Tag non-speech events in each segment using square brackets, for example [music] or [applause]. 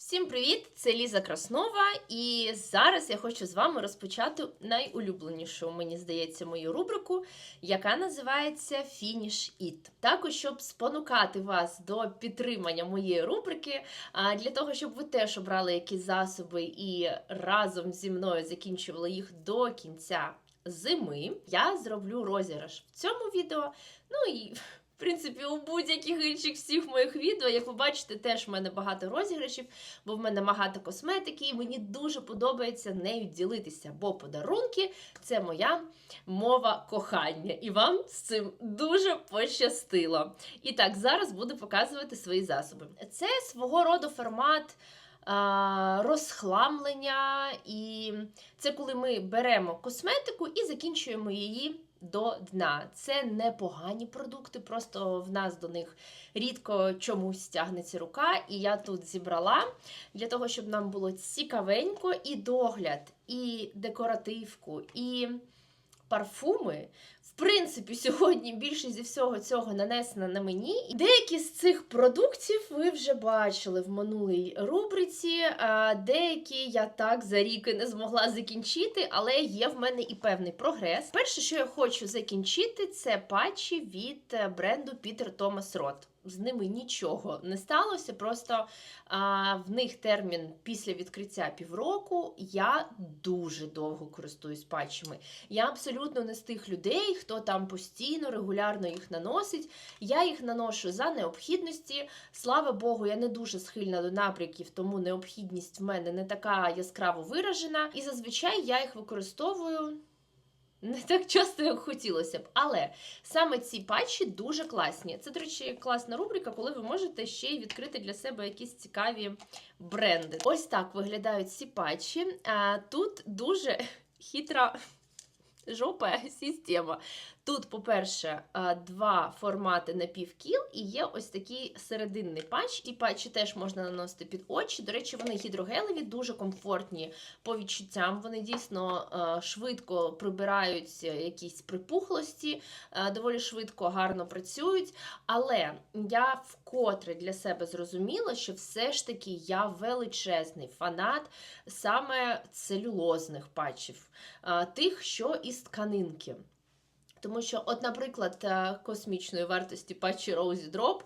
Всім привіт! Це Ліза Краснова, і зараз я хочу з вами розпочати найулюбленішу, мені здається, мою рубрику, яка називається Finish It. Також, щоб спонукати вас до підтримання моєї рубрики, для того, щоб ви теж обрали якісь засоби і разом зі мною закінчували їх до кінця зими, я зроблю розіграш в цьому відео. Ну і принципі, у будь-яких інших всіх моїх відео, як ви бачите, теж в мене багато розіграшів, бо в мене багато косметики, і мені дуже подобається нею ділитися, бо подарунки це моя мова кохання. І вам з цим дуже пощастило. І так, зараз буду показувати свої засоби. Це свого роду формат. Розхламлення, і це коли ми беремо косметику і закінчуємо її до дна. Це не погані продукти, просто в нас до них рідко чомусь тягнеться рука. І я тут зібрала для того, щоб нам було цікавенько і догляд, і декоративку, і парфуми. В принципі, сьогодні більшість зі всього цього нанесена на мені. Деякі з цих продуктів ви вже бачили в минулій рубриці. А деякі я так за рік не змогла закінчити, але є в мене і певний прогрес. Перше, що я хочу закінчити, це патчі від е, бренду Peter Thomas Roth. З ними нічого не сталося, просто а, в них термін після відкриття півроку. Я дуже довго користуюсь патчами. Я абсолютно не з тих людей, хто там постійно, регулярно їх наносить. Я їх наношу за необхідності. Слава Богу, я не дуже схильна до напряків, тому необхідність в мене не така яскраво виражена. І зазвичай я їх використовую. Не так часто, як хотілося б, але саме ці патчі дуже класні. Це, до речі, класна рубрика, коли ви можете ще й відкрити для себе якісь цікаві бренди. Ось так виглядають ці патчі. А тут дуже [laughs] хитра жопа [laughs] система. Тут, по-перше, два формати на півкіл, і є ось такий серединний патч. Ті патчі теж можна наносити під очі. До речі, вони гідрогелеві, дуже комфортні по відчуттям. Вони дійсно швидко прибирають якісь припухлості, доволі швидко, гарно працюють. Але я вкотре для себе зрозуміла, що все ж таки я величезний фанат саме целюлозних патчів, тих, що із тканинки. Тому що, от, наприклад, е, космічної вартості патчі Rosy Drop,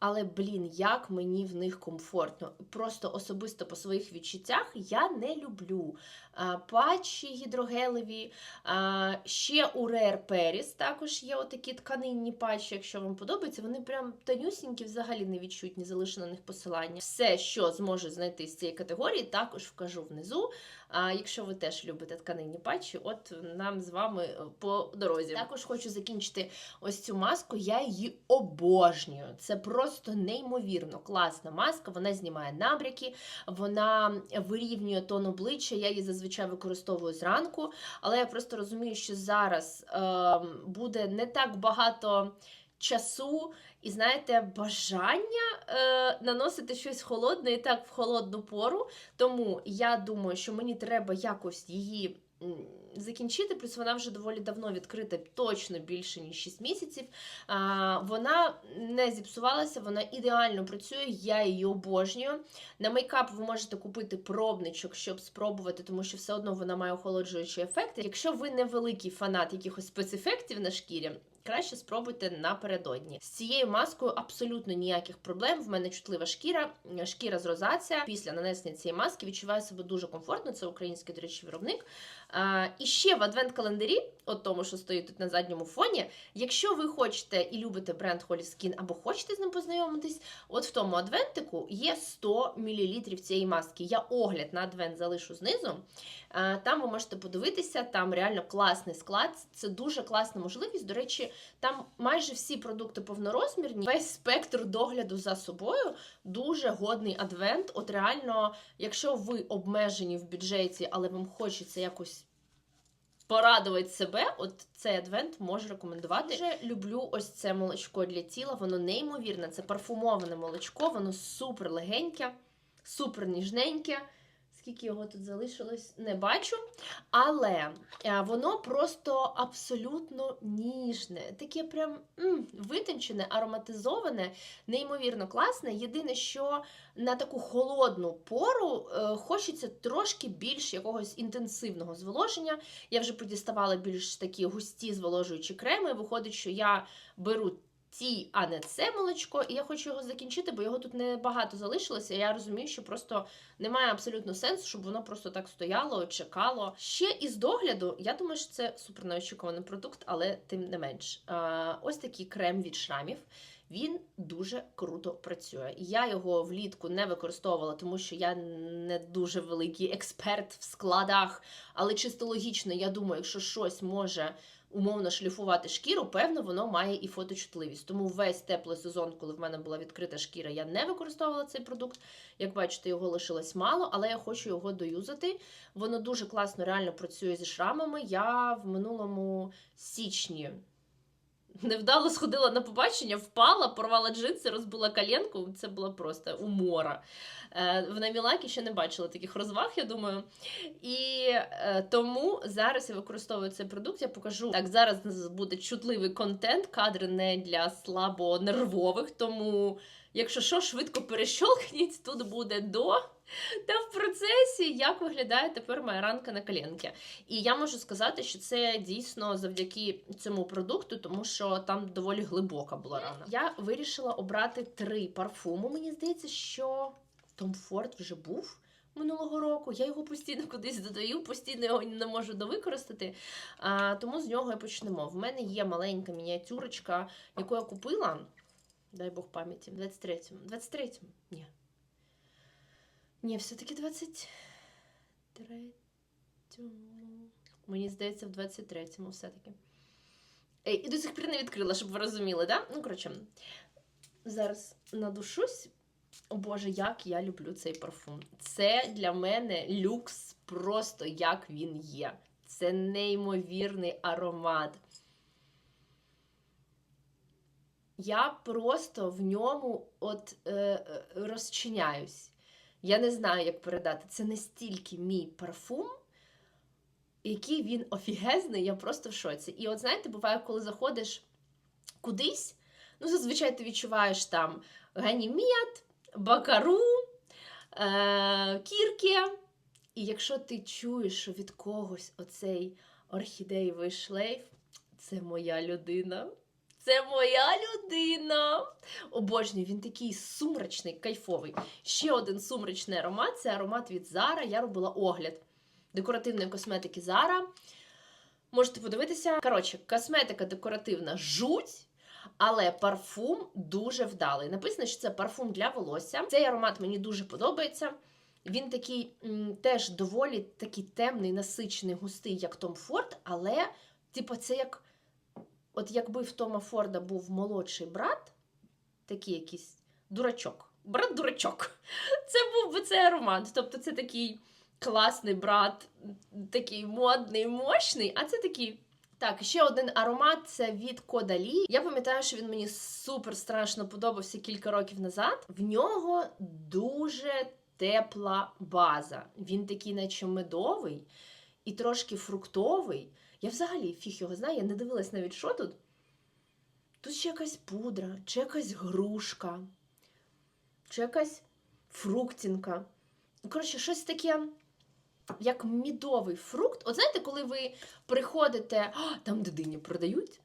але, блін, як мені в них комфортно. Просто особисто по своїх відчуттях я не люблю а, патчі гідрогелеві. А, ще у Rare Paris також є отакі тканинні патчі, якщо вам подобається. Вони прям тонюсінькі, взагалі не відчутні, залишу на них посилання. Все, що зможу знайти з цієї категорії, також вкажу внизу. А якщо ви теж любите тканинні патчі, от нам з вами е, по дорозі. Також хочу закінчити ось цю маску. Я її обожнюю. Це просто неймовірно класна маска. Вона знімає набряки, вона вирівнює тон обличчя. Я її зазвичай використовую зранку, але я просто розумію, що зараз е, буде не так багато. Часу і, знаєте, бажання е, наносити щось холодне і так в холодну пору. Тому я думаю, що мені треба якось її закінчити. Плюс вона вже доволі давно відкрита, точно більше ніж 6 місяців. А, вона не зіпсувалася, вона ідеально працює, я її обожнюю. На мейкап ви можете купити пробничок, щоб спробувати, тому що все одно вона має охолоджуючий ефект. Якщо ви не великий фанат якихось спецефектів на шкірі. Краще спробуйте напередодні. З цією маскою абсолютно ніяких проблем. В мене чутлива шкіра, шкіра з розація. Після нанесення цієї маски відчуваю себе дуже комфортно. Це український, до речі, виробник. А, і ще в адвент-календарі, от тому, що стоїть тут на задньому фоні. Якщо ви хочете і любите бренд Holy Skin або хочете з ним познайомитись, от в тому адвентику є 100 мл цієї маски. Я огляд на адвент залишу знизу. Там ви можете подивитися, там реально класний склад. Це дуже класна можливість. До речі, там майже всі продукти повнорозмірні. Весь спектр догляду за собою дуже годний адвент. От реально, якщо ви обмежені в бюджеті, але вам хочеться якось порадувати себе, от цей адвент можу рекомендувати. Дуже люблю ось це молочко для тіла. Воно неймовірне, це парфумоване молочко, воно супер легеньке, супер ніжненьке. Скільки його тут залишилось, не бачу. Але е, воно просто абсолютно ніжне, таке прям м, витончене, ароматизоване, неймовірно класне. Єдине, що на таку холодну пору е, хочеться трошки більш якогось інтенсивного зволоження. Я вже подіставала більш такі густі зволожуючі креми. Виходить, що я беру ті, а не це молочко, і я хочу його закінчити, бо його тут не багато залишилося. Я розумію, що просто немає абсолютно сенсу, щоб воно просто так стояло, чекало. Ще із догляду, я думаю, що це супер неочікуваний продукт, але тим не менш. Ось такий крем від шрамів. Він дуже круто працює. Я його влітку не використовувала, тому що я не дуже великий експерт в складах. Але чисто логічно, я думаю, якщо щось може умовно шліфувати шкіру, певно, воно має і фоточутливість. Тому весь теплий сезон, коли в мене була відкрита шкіра, я не використовувала цей продукт. Як бачите, його лишилось мало, але я хочу його доюзати. Воно дуже класно реально працює зі шрамами. Я в минулому січні. Невдало сходила на побачення, впала, порвала джинси, розбила коленку. Це була просто умора. Е, в Намілакі ще не бачила таких розваг, я думаю. І е, тому зараз я використовую цей продукт. Я покажу. Так, зараз буде чутливий контент, кадри не для слабонервових. Тому, якщо що, швидко перещолкніть, тут буде до. Та в процесі, як виглядає тепер моя ранка на коленки. І я можу сказати, що це дійсно завдяки цьому продукту, тому що там доволі глибока була рана. Я вирішила обрати три парфуми. Мені здається, що Том Форд вже був. Минулого року я його постійно кудись додаю, постійно його не можу довикористати. А, тому з нього і почнемо. В мене є маленька мініатюрочка, яку я купила. Дай Бог пам'яті, в 23-му. 23-му? Ні. Ні, все-таки 23-му. Мені здається, в 23-му все-таки. І до сих пір не відкрила, щоб ви розуміли, да? Ну, коротше, зараз надушусь. О Боже, як я люблю цей парфум. Це для мене люкс, просто як він є. Це неймовірний аромат. Я просто в ньому от е, е, розчиняюсь. Я не знаю, як передати. Це настільки мій парфум, який він офігезний, я просто в шоці. І от знаєте, буває, коли заходиш кудись, ну, зазвичай ти відчуваєш там ганімет, бакару, е- кірки. І якщо ти чуєш, що від когось оцей орхідеєвий шлейф, це моя людина. Це моя людина. Обожнюю, він такий сумрачний, кайфовий. Ще один сумрачний аромат це аромат від Zara. Я робила огляд декоративної косметики Zara. Можете подивитися. Коротше, косметика декоративна жуть. Але парфум дуже вдалий. Написано, що це парфум для волосся. Цей аромат мені дуже подобається. Він такий теж доволі такий темний, насичений, густий, як Том Форд, але, типу, це як. От якби в Тома Форда був молодший брат, такий якийсь дурачок. Брат-дурачок. Це був би цей аромат. Тобто це такий класний брат, такий модний, мощний, а це такий. Так, ще один аромат це від Кодалі. Я пам'ятаю, що він мені супер страшно подобався кілька років назад. В нього дуже тепла база. Він такий, наче медовий і трошки фруктовий. Я взагалі фіг його знаю, я не дивилась навіть, що тут. Тут ще якась пудра, чи якась грушка, чи якась фруктінка. Коротше, щось таке, як мідовий фрукт. От знаєте, коли ви приходите, а, там де дині продають,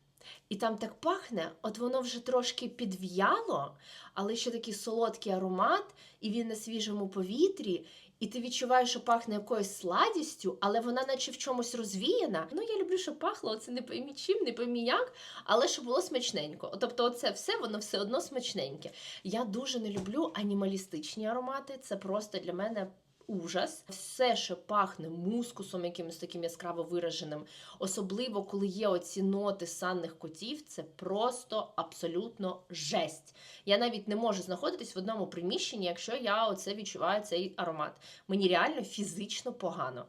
і там так пахне, от воно вже трошки підв'яло, але ще такий солодкий аромат, і він на свіжому повітрі. І ти відчуваєш, що пахне якоюсь сладістю, але вона наче в чомусь розвіяна. Ну, я люблю, щоб пахло, це не поймі чим, не поймі як, але щоб було смачненько. Тобто, оце все, воно все одно смачненьке. Я дуже не люблю анімалістичні аромати. Це просто для мене. Ужас, все, що пахне мускусом, якимось таким яскраво вираженим, особливо коли є оці ноти санних котів, це просто абсолютно жесть. Я навіть не можу знаходитись в одному приміщенні, якщо я оце відчуваю цей аромат. Мені реально фізично погано.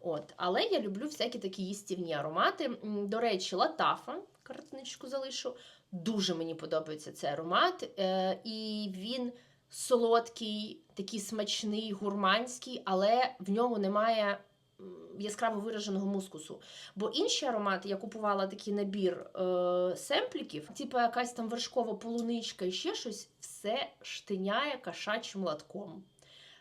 От, але я люблю всякі такі їстівні аромати. До речі, латафа, картиночку залишу. Дуже мені подобається цей аромат, е, і він солодкий, такий смачний, гурманський, але в ньому немає яскраво вираженого мускусу. Бо інші аромати я купувала такий набір е, семпліків, типу якась там вершкова полуничка і ще щось, все штиняє кашачим латком.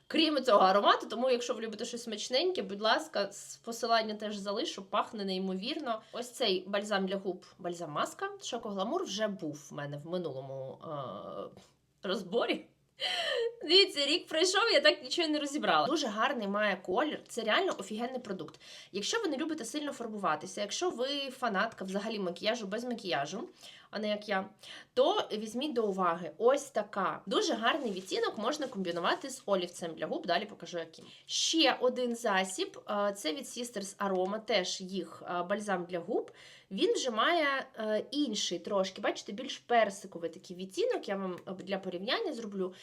Крім цього аромату, тому якщо ви любите щось смачненьке, будь ласка, посилання теж залишу, пахне неймовірно. Ось цей бальзам для губ, бальзам маска, шокогламур вже був в мене в минулому е- розборі. [laughs] Дивіться, рік пройшов, я так нічого не розібрала. Дуже гарний має колір. Це реально офігенний продукт. Якщо ви не любите сильно фарбуватися, якщо ви фанатка взагалі макіяжу без макіяжу, а не як я, то візьміть до уваги ось така. Дуже гарний відтінок можна комбінувати з олівцем для губ. Далі покажу яким. Ще один засіб е, це від Sisters Aroma, теж їх е, бальзам для губ. Він вже має е, інший трошки, бачите, більш персиковий такий відтінок. Я вам для порівняння зроблю.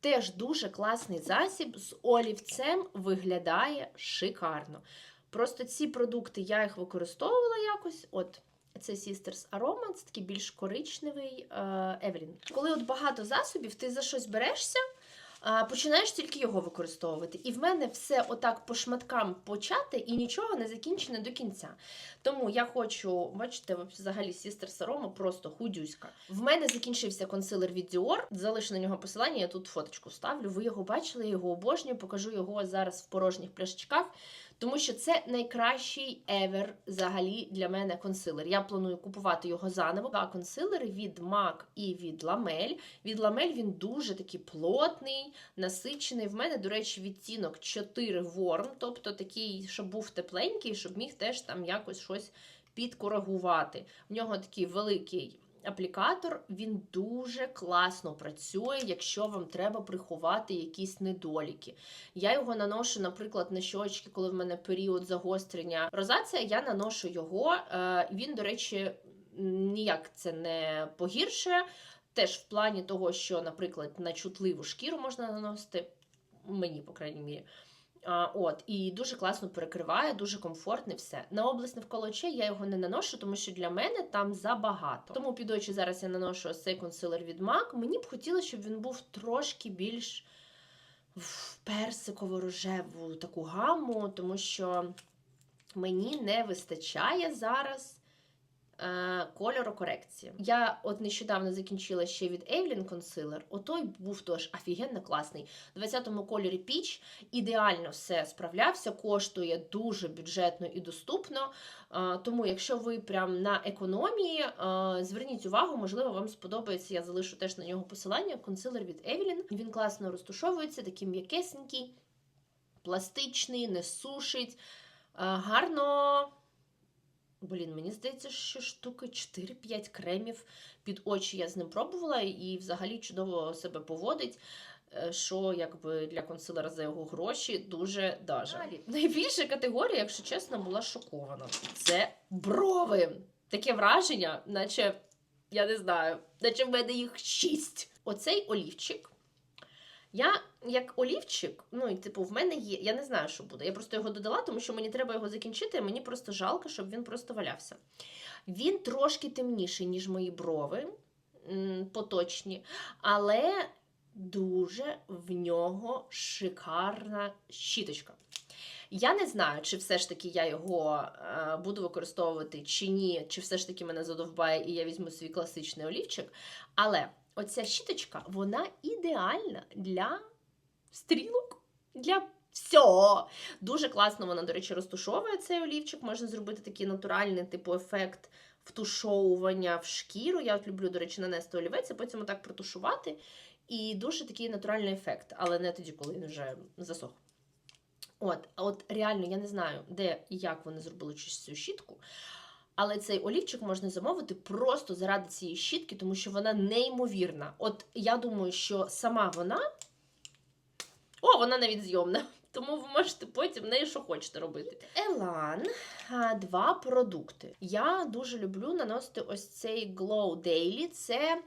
Теж дуже класний засіб з олівцем виглядає шикарно. Просто ці продукти я їх використовувала якось. От це Sisters Aroma, це такий більш коричневий Евелін. Коли от багато засобів, ти за щось берешся, починаєш тільки його використовувати. І в мене все отак по шматкам почати і нічого не закінчене до кінця. Тому я хочу, бачите, взагалі Sisters Aroma просто худюська. В мене закінчився консилер від Dior. Залишу на нього посилання, я тут фоточку ставлю. Ви його бачили, я його обожнюю, покажу його зараз в порожніх пляшечках. Тому що це найкращий ever взагалі для мене консилер. Я планую купувати його заново. Два консилери від MAC і від Lamel. Від Lamel він дуже такий плотний, насичений. В мене, до речі, відтінок 4 Warm, тобто такий, щоб був тепленький, щоб міг теж там якось щось підкоригувати. В нього такий великий. Аплікатор він дуже класно працює, якщо вам треба приховати якісь недоліки. Я його наношу, наприклад, на щочки, коли в мене період загострення розація, я наношу його. Е, Він, до речі, ніяк це не погіршує. Теж в плані того, що, наприклад, на чутливу шкіру можна наносити, мені, по крайній мірі. От, і дуже класно перекриває, дуже комфортне все. На область навколо очей я його не наношу, тому що для мене там забагато. Тому під очі зараз я наношу цей консилер від MAC. Мені б хотілося, щоб він був трошки більш в персиково-рожеву таку гаму, тому що мені не вистачає зараз е, кольорокорекції. Я от нещодавно закінчила ще від Evelyn консилер. Отой був теж офігенно класний. У 20-му кольорі Peach ідеально все справлявся, коштує дуже бюджетно і доступно. Е, тому, якщо ви прям на економії, е, зверніть увагу, можливо, вам сподобається. Я залишу теж на нього посилання. Консилер від Evelyn. Він класно розтушовується, такий м'якесенький, пластичний, не сушить. Гарно. Блін, мені здається, що штуки 4-5 кремів під очі я з ним пробувала і взагалі чудово себе поводить. е, Що якби для консилера за його гроші дуже даже. Далі. Найбільша категорія, якщо чесно, була шокована. Це брови. Таке враження, наче я не знаю, наче в мене їх шість. Оцей олівчик. Я як олівчик, ну і типу, в мене є. Я не знаю, що буде. Я просто його додала, тому що мені треба його закінчити, а мені просто жалко, щоб він просто валявся. Він трошки темніший, ніж мої брови поточні, але дуже в нього шикарна щіточка. Я не знаю, чи все ж таки я його е, буду використовувати чи ні, чи все ж таки мене задовбає і я візьму свій класичний олівчик. Але оця щіточка, вона ідеальна для стрілок, для всього. Дуже класно вона, до речі, розтушовує цей олівчик. Можна зробити такий натуральний типу ефект втушовування в шкіру. Я от люблю, до речі, нанести олівець, а потім отак протушувати. І дуже такий натуральний ефект, але не тоді, коли він вже засох. От, от реально, я не знаю, де і як вони зробили цю щітку. Але цей олівчик можна замовити просто заради цієї щітки, тому що вона неймовірна. От я думаю, що сама вона. О, вона навіть зйомна. [laughs] Тому ви можете потім нею що хочете робити. Елан, два продукти. Я дуже люблю наносити ось цей Glow Daily. Це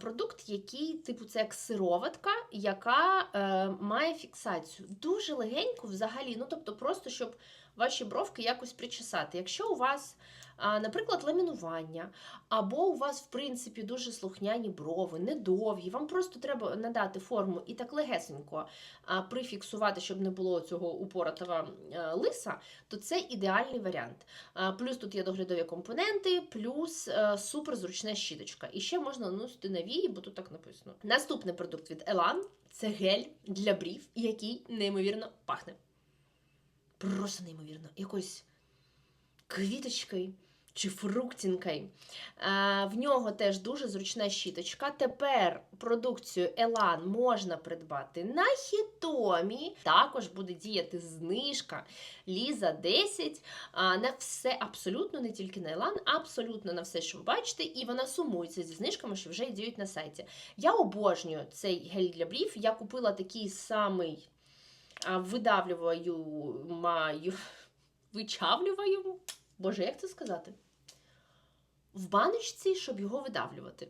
продукт, який, типу, це як сироватка, яка е, має фіксацію. Дуже легенько взагалі, ну тобто, просто щоб ваші бровки якось причесати. Якщо у вас наприклад, ламінування, або у вас, в принципі, дуже слухняні брови, недовгі, вам просто треба надати форму і так легесенько прифіксувати, щоб не було цього упоротого е, лиса, то це ідеальний варіант. Плюс тут є доглядові компоненти, плюс е, суперзручна щіточка. І ще можна наносити на вії, бо тут так написано. Наступний продукт від Elan це гель для брів, який неймовірно пахне. Просто неймовірно. Якось квіточкою чи фруктінкою. В нього теж дуже зручна щіточка. Тепер продукцію Elan можна придбати на хітомі. Також буде діяти знижка Ліза 10 а, на все, абсолютно не тільки на Elan, абсолютно на все, що ви бачите, і вона сумується зі знижками, що вже діють на сайті. Я обожнюю цей гель для брів. Я купила такий самий видавлюваю, маю, вичавлюваю. Боже, як це сказати? В баночці, щоб його видавлювати.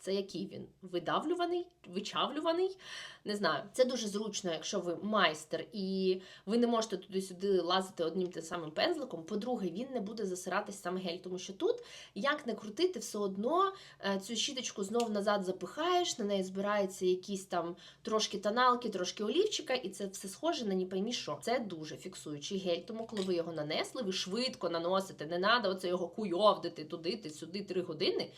Це який він? Видавлюваний, вичавлюваний. Не знаю. Це дуже зручно, якщо ви майстер і ви не можете туди-сюди лазити одним тим самим пензликом. По-друге, він не буде засиратись сам гель, тому що тут, як не крутити, все одно е, цю щіточку знов назад запихаєш, на неї збирається якісь там трошки тоналки, трошки олівчика, і це все схоже на ні поймі що. Це дуже фіксуючий гель. Тому, коли ви його нанесли, ви швидко наносите. Не треба оце його куйовдити туди, сюди три години.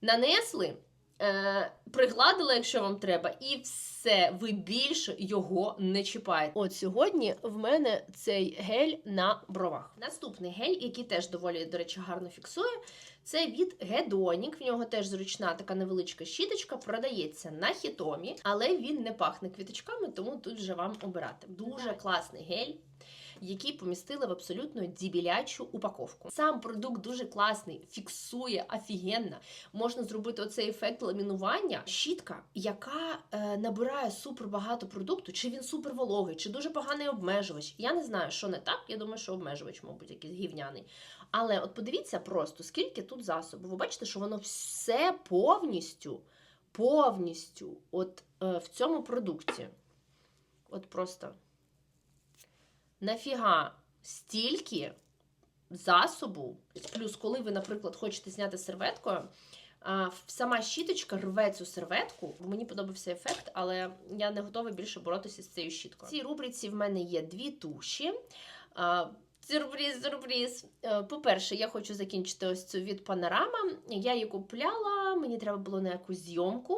Нанесли. Е, пригладила, якщо вам треба, і все, ви більше його не чіпаєте. От сьогодні в мене цей гель на бровах. Наступний гель, який теж доволі, до речі, гарно фіксує, це від Hedonic. В нього теж зручна така невеличка щіточка, продається на хітомі, але він не пахне квіточками, тому тут вже вам обирати. Дуже класний гель. Який помістили в абсолютно дібілячу упаковку. Сам продукт дуже класний, фіксує офігенно. Можна зробити оцей ефект ламінування. Щітка, яка е, набирає супер багато продукту, чи він супер вологий, чи дуже поганий обмежувач. Я не знаю, що не так. Я думаю, що обмежувач, мабуть, якийсь гівняний. Але от подивіться просто, скільки тут засобу. Ви бачите, що воно все повністю, повністю от е, в цьому продукті. От просто. Нафіга стільки засобу, плюс, коли ви, наприклад, хочете зняти серветкою, сама щіточка рве цю серветку. Мені подобався ефект, але я не готова більше боротися з цією щіткою. В цій рубриці в мене є дві туші. Сюрприз, сюрприз. Е, По-перше, я хочу закінчити ось цю від панорама. Я її купляла, мені треба було на якусь зйомку.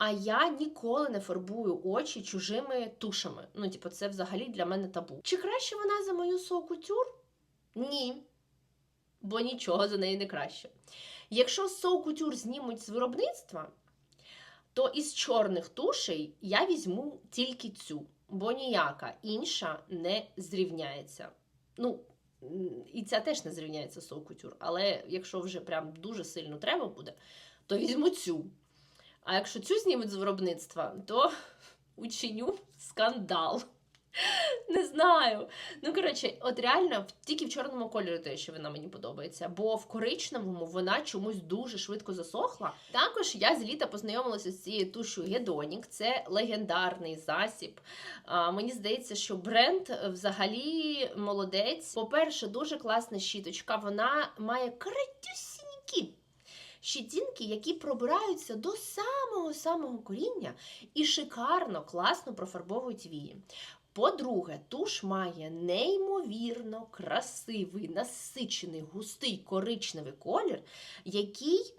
А я ніколи не фарбую очі чужими тушами. Ну, типу, це взагалі для мене табу. Чи краще вона за мою соу-кутюр? Ні. Бо нічого за неї не краще. Якщо соу-кутюр знімуть з виробництва, то із чорних тушей я візьму тільки цю, бо ніяка інша не зрівняється. Ну, і ця теж не зрівняється соу-кутюр, але якщо вже прям дуже сильно треба буде, то візьму цю. А якщо цю знімуть з виробництва, то [laughs] учиню скандал. [laughs] Не знаю. Ну, коротше, от реально тільки в чорному кольорі те, що вона мені подобається, бо в коричневому вона чомусь дуже швидко засохла. Також я з літа познайомилася з цією тушу Hedonic. Це легендарний засіб. А, мені здається, що бренд взагалі молодець. По-перше, дуже класна щіточка. Вона має кратюсінькі щетінки, які пробираються до самого-самого коріння і шикарно, класно профарбовують вії. По-друге, туш має неймовірно красивий, насичений, густий коричневий колір, який,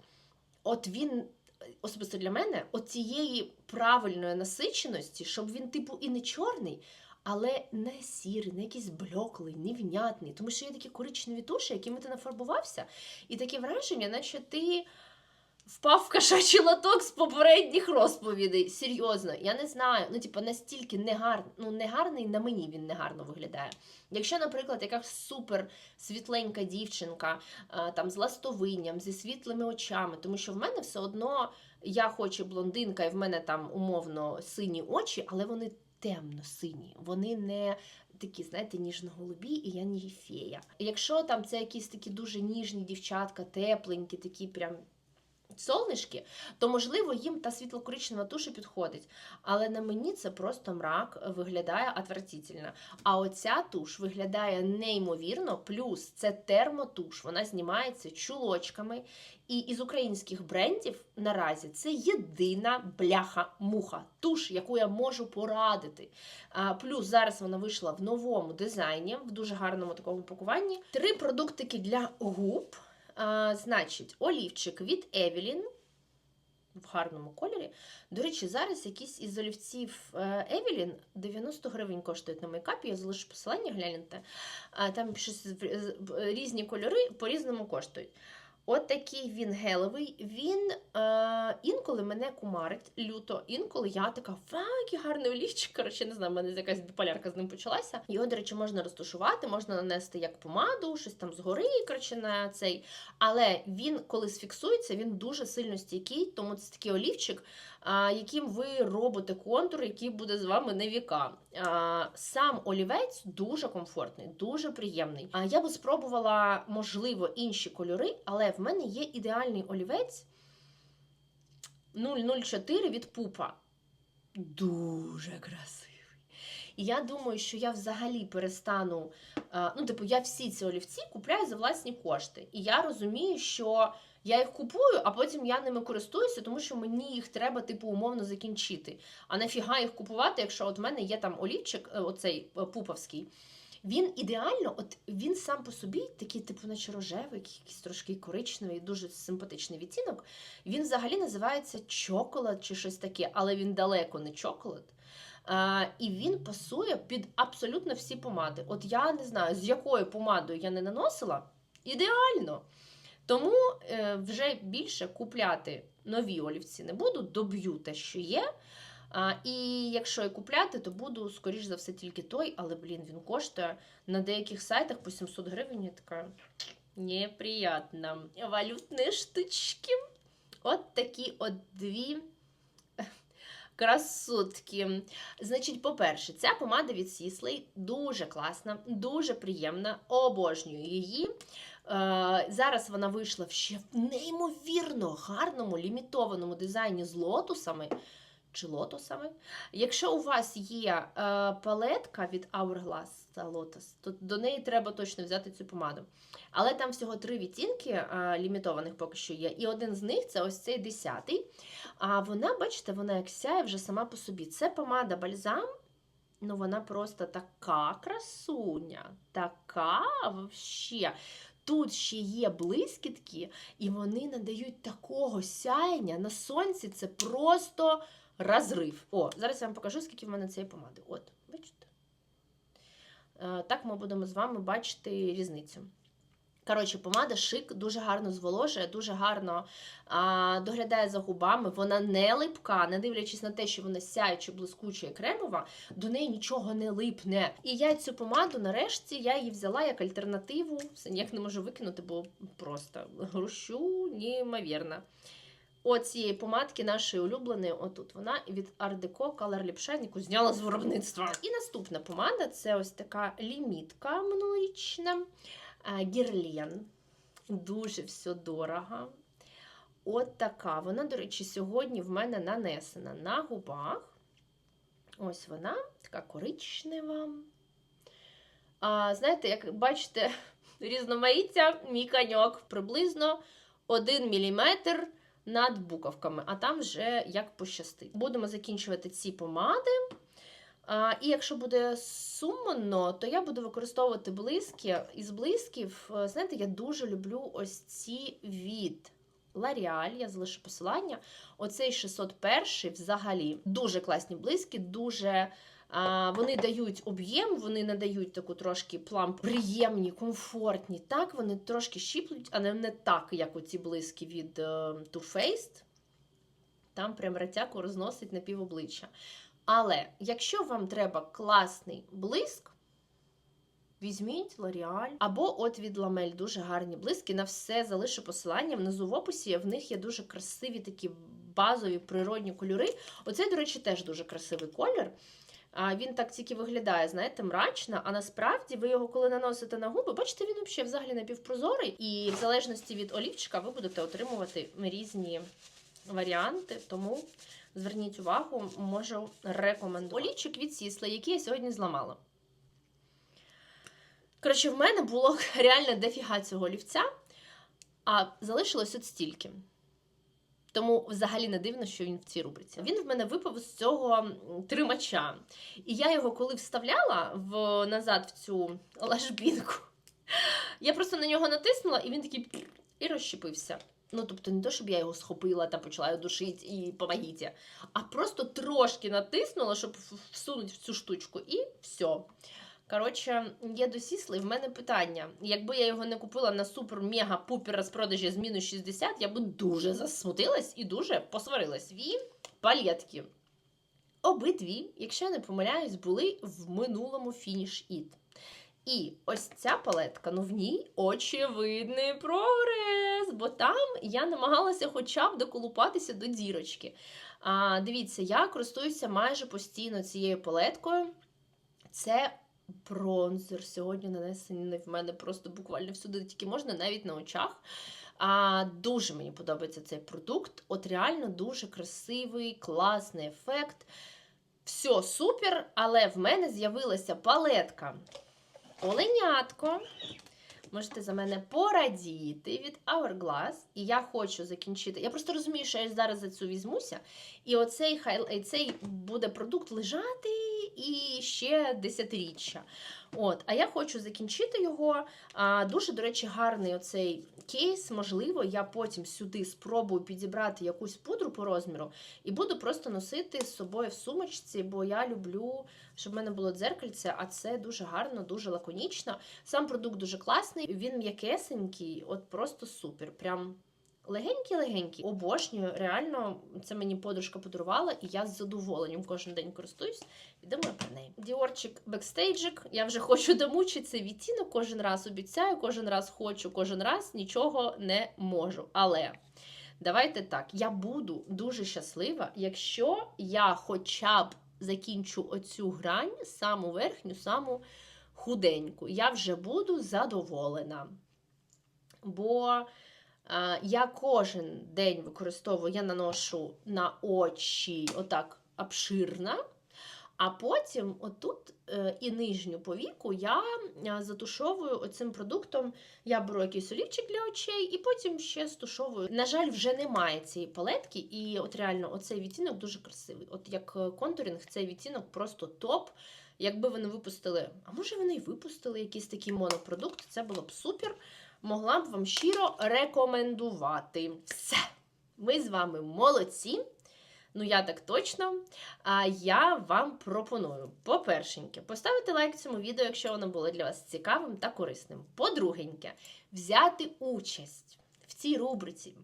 от він, особисто для мене, от цієї правильної насиченості, щоб він, типу, і не чорний, але не сірий, не якийсь блеклий, невнятний. Тому що є такі коричневі туші, якими ти нафарбувався, і таке враження, наче ти впав в кошачий лоток з попередніх розповідей. Серйозно, я не знаю. Ну, типу, настільки негар... ну, негарний на мені він негарно виглядає. Якщо, наприклад, якась супер світленька дівчинка там з ластовинням, зі світлими очами, тому що в мене все одно я хоч і блондинка, і в мене там умовно сині очі, але вони темно-сині. Вони не такі, знаєте, ніжно-голубі, і я не фея. Якщо там це якісь такі дуже ніжні дівчатка, тепленькі, такі прям солнишки, то можливо їм та світло-коричнева туша підходить. Але на мені це просто мрак виглядає отвратительно. А оця туш виглядає неймовірно, плюс це термотуш, вона знімається чулочками. І із українських брендів наразі це єдина бляха-муха, туш, яку я можу порадити. А, плюс зараз вона вийшла в новому дизайні, в дуже гарному такому пакуванні. Три продуктики для губ. Значить, олівчик від Евелін в гарному кольорі. До речі, зараз якісь із олівців е, Евелін 90 гривень коштують на мейкапі. Я залишу посилання, гляньте. Там щось різні кольори по-різному коштують. От такий він гелевий. Він е, інколи мене кумарить люто, інколи я така, який гарний олівчик. Коротше, не знаю, в мене якась біполярка з ним почалася. Його, до речі, можна розташувати, можна нанести як помаду, щось там згори, коротше, на цей. Але він, коли сфіксується, він дуже сильно стійкий, тому це такий олівчик, яким ви робите контур, який буде з вами на віка. Сам олівець дуже комфортний, дуже приємний. А я би спробувала, можливо, інші кольори, але в мене є ідеальний олівець 004 від пупа. Дуже красивий. І я думаю, що я взагалі перестану. Ну, типу, я всі ці олівці купляю за власні кошти. І я розумію, що я їх купую, а потім я ними користуюся, тому що мені їх треба, типу, умовно закінчити. А нафіга їх купувати, якщо от в мене є там олівчик, е, оцей е, пуповський. Він ідеально, от він сам по собі, такий, типу, наче рожевий, якийсь трошки коричневий, дуже симпатичний відтінок. Він взагалі називається чоколад чи щось таке, але він далеко не чоколад. А, і він пасує під абсолютно всі помади. От я не знаю, з якою помадою я не наносила, ідеально. Тому е, вже більше купляти нові олівці не буду, доб'ю те, що є. А, і якщо і купляти, то буду, скоріш за все, тільки той, але, блін, він коштує на деяких сайтах по 700 гривень. Я така неприятно. Валютні штучки. От такі от дві красотки. Значить, по-перше, ця помада від Сіслей дуже класна, дуже приємна, обожнюю її. Е, зараз вона вийшла ще в неймовірно гарному лімітованому дизайні з лотусами. Чи лотосами. Якщо у вас є е, палетка від Hourglass та Lotus, то до неї треба точно взяти цю помаду. Але там всього три відтінки е, лімітованих поки що є. І один з них це ось цей десятий. А вона, бачите, вона як сяє вже сама по собі. Це помада бальзам. Ну, вона просто така красуня, така вообще. Тут ще є блискітки, і вони надають такого сяєння. На сонці це просто розрив. О, зараз я вам покажу, скільки в мене цієї помади. От, бачите? Е, Так ми будемо з вами бачити різницю. Коротше, помада шик, дуже гарно зволожує, дуже гарно а, доглядає за губами. Вона не липка, не дивлячись на те, що вона сяюча, блискуча і кремова, до неї нічого не липне. І я цю помаду, нарешті, я її взяла як альтернативу. Все ніяк не можу викинути, бо просто грущу неймовірно. Оцієї помадки нашої улюбленої, отут вона від Art Deco Color Lip зняла з виробництва. І наступна помада це ось така лімітка минулорічна. Гірлен. Дуже все дорого. От така. Вона, до речі, сьогодні в мене нанесена на губах. Ось вона, така коричнева. А, Знаєте, як бачите, [laughs] різноманіття, мій каньок приблизно 1 мм над буковками, а там вже як пощастить. Будемо закінчувати ці помади. А, І якщо буде сумно, то я буду використовувати блиски. Із блисків, е, знаєте, я дуже люблю ось ці від L'Oreal, я залишу посилання. Оцей 601 взагалі дуже класні блиски, дуже. Вони дають об'єм, вони надають таку трошки пламп приємні, комфортні. Так, вони трошки щіплють, але не так, як оці блиски від е, Too Faced. Там прям ратяку розносить на півобличчя. Але якщо вам треба класний блиск, візьміть L'Oreal або от від Ламель дуже гарні блиски. На все залишу посилання внизу в описі. В них є дуже красиві такі базові природні кольори. Оцей, до речі, теж дуже красивий колір. Він так тільки виглядає, знаєте, мрачно, а насправді ви його, коли наносите на губи, бачите, він взагалі напівпрозорий, і в залежності від олівчика ви будете отримувати різні варіанти. Тому зверніть увагу, можу рекомендувати. Олівчик від Сісла, який я сьогодні зламала. Коротше, в мене було [laughs] реально дофіга цього олівця, а залишилось от стільки. Тому взагалі не дивно, що він в цій рубриці. Він в мене випав з цього тримача. І я його коли вставляла в, назад в цю лашбінку, [laughs] я просто на нього натиснула, і він такий і розщепився. Ну, тобто, не то, щоб я його схопила та почала душити і помогіть, а просто трошки натиснула, щоб всунути в цю штучку, і все. Коротше, є до сісли, в мене питання. Якби я його не купила на супер-мега-пупер розпродажі з мінус 60, я би дуже засмутилась і дуже посварилась. Дві палетки. Обидві, якщо я не помиляюсь, були в минулому фініш іт. І ось ця палетка, ну в ній очевидний прогрес, бо там я намагалася хоча б доколупатися до дірочки. А, дивіться, я користуюся майже постійно цією палеткою. Це бронзер. Сьогодні нанесений в мене просто буквально всюди тільки можна, навіть на очах. А, дуже мені подобається цей продукт. От реально дуже красивий, класний ефект. Все супер, але в мене з'явилася палетка Оленятко. Можете за мене порадіти від Hourglass. І я хочу закінчити. Я просто розумію, що я зараз за цю візьмуся. І оцей хай цей буде продукт лежати і ще десятиріччя. От, а я хочу закінчити його. А, дуже, до речі, гарний оцей кейс. Можливо, я потім сюди спробую підібрати якусь пудру по розміру і буду просто носити з собою в сумочці, бо я люблю, щоб в мене було дзеркальце, а це дуже гарно, дуже лаконічно. Сам продукт дуже класний, він м'якесенький, от просто супер. Прям легенький-легенький. Обожнюю, реально, це мені подружка подарувала, і я з задоволенням кожен день користуюсь і думаю про неї. Діорчик бекстейджик. Я вже хочу домучити цей відтінок. Кожен раз обіцяю, кожен раз хочу, кожен раз нічого не можу. Але. Давайте так, я буду дуже щаслива, якщо я хоча б закінчу оцю грань, саму верхню, саму худеньку. Я вже буду задоволена. Бо я кожен день використовую, я наношу на очі отак обширно, а потім отут е, і нижню повіку я е, затушовую оцим продуктом. Я беру якийсь олівчик для очей і потім ще стушовую. На жаль, вже немає цієї палетки, і от реально оцей відтінок дуже красивий. От як е, контуринг, цей відтінок просто топ. Якби вони випустили, а може вони й випустили якийсь такий монопродукт, це було б супер. Могла б вам щиро рекомендувати. Все, ми з вами молодці. Ну, я так точно. А я вам пропоную, по-першеньке, поставити лайк цьому відео, якщо воно було для вас цікавим та корисним. По-другеньке, взяти участь в цій рубриці,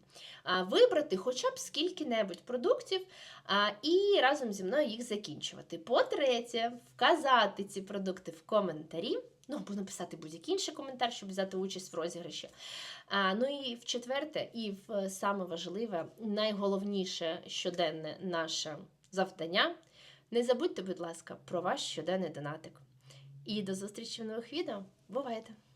вибрати хоча б скільки-небудь продуктів і разом зі мною їх закінчувати. По-третє, вказати ці продукти в коментарі. Ну, або написати будь-який інший коментар, щоб взяти участь в розіграші. А, ну і в четверте, і в саме важливе, найголовніше щоденне наше завдання. Не забудьте, будь ласка, про ваш щоденний донатик. І до зустрічі в нових відео. Бувайте!